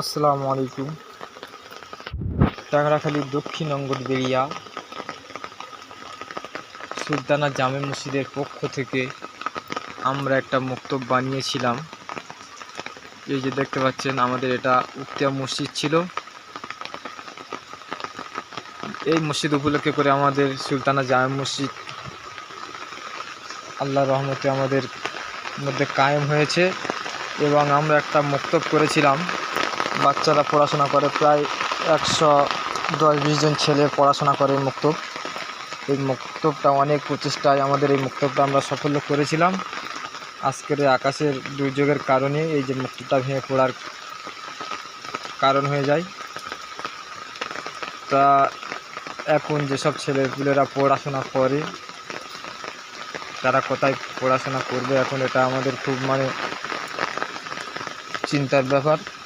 আসসালামু আলাইকুম। টাংরাখালী দক্ষিণ অঙ্গনবেড়িয়া সুলতানা জামে মসজিদের পক্ষ থেকে আমরা একটা মক্তব বানিয়েছিলাম। এই যে দেখতে পাচ্ছেন, আমাদের এটা উক্তিয়া মসজিদ ছিল। এই মসজিদ উপলক্ষে করে আমাদের সুলতানা জামে মসজিদ আল্লাহ রহমতে আমাদের মধ্যে কায়েম হয়েছে এবং আমরা একটা মক্তব করেছিলাম। বাচ্চারা পড়াশোনা করে। প্রায় একশো দশ বিশ জন ছেলে পড়াশোনা করে মক্তব। এই মুক্তবটা অনেক প্রচেষ্টায় আমাদের এই মুক্তবটা আমরা সাফল্য করেছিলাম। আজকের আকাশের দুর্যোগের কারণে এই যে মক্তবটা ভেঙে পড়ার কারণ হয়ে যায়। তা এখন যেসব ছেলেপুলেরা পড়াশোনা করে, তারা কোথায় পড়াশোনা করবে? এখন এটা আমাদের খুব মানে চিন্তার ব্যাপার।